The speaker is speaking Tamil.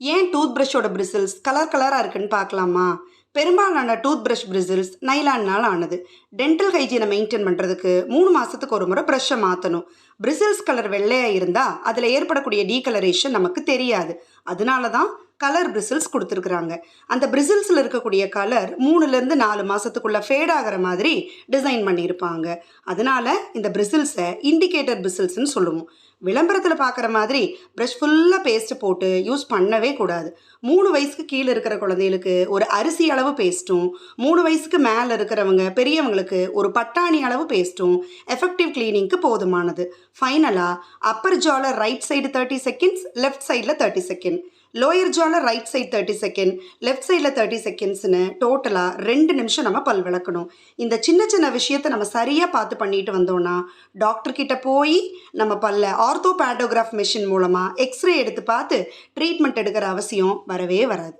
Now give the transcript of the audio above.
ஏன் டூத் ப்ரஷோட பிரிசில்ஸ் கலர் கலராக இருக்குன்னு பார்க்கலாமா? பெரும்பாலான டூத் ப்ரஷ் பிரிசில்ஸ் நைலான்னால் ஆனது. டென்டல் ஹைஜீனை மெயின்டைன் பண்ணுறதுக்கு மூணு மாதத்துக்கு ஒரு முறை ப்ரஷ்ஷை மாற்றணும் பிரிசில்ஸ் கலர் வெள்ளையாக இருந்தால் அதில் ஏற்படக்கூடிய டீகலரேஷன் நமக்கு தெரியாது. அதனால தான் கலர் பிரிசில்ஸ் கொடுத்துருக்குறாங்க. அந்த பிரிசில்ஸில் இருக்கக்கூடிய கலர் மூணுலேருந்து நாலு மாதத்துக்குள்ளே ஃபேட் ஆகிற மாதிரி டிசைன் பண்ணியிருப்பாங்க. அதனால இந்த பிரிசில்ஸை இண்டிகேட்டர் பிரிசில்ஸ்னு சொல்லுவோம். விளம்பரத்தில் பார்க்குற மாதிரி ப்ரஷ் ஃபுல்லாக பேஸ்ட்டு போட்டு யூஸ் பண்ணவே கூடாது. மூணு வயசுக்கு கீழே இருக்கிற குழந்தைகளுக்கு ஒரு அரிசி அளவு பேஸ்ட்டும் மூணு வயசுக்கு மேலே இருக்கிறவங்க பெரியவங்களுக்கு ஒரு பட்டாணி அளவு பேஸ்ட்டும் எஃபெக்டிவ் கிளீனிங்க்கு போதுமானது. ஃபைனலாக upper ஜாலர் right side thirty seconds left சைடில் தேர்ட்டி செகண்ட் லோயர் ஜான right side thirty second left சைடில் தேர்ட்டி செகண்ட்ஸ்னு டோட்டலாக ரெண்டு நிமிஷம் நம்ம பல் விளக்கணும். இந்த சின்ன சின்ன விஷயத்தை நம்ம சரியாக பார்த்து பண்ணிட்டு வந்தோம்னா டாக்டர்கிட்ட போய் நம்ம பல்ல ஆர்த்தோ மிஷின் மெஷின் மூலமாக எக்ஸ்ரே எடுத்து பார்த்து ட்ரீட்மெண்ட் எடுக்கிற அவசியம் வரவே வராது.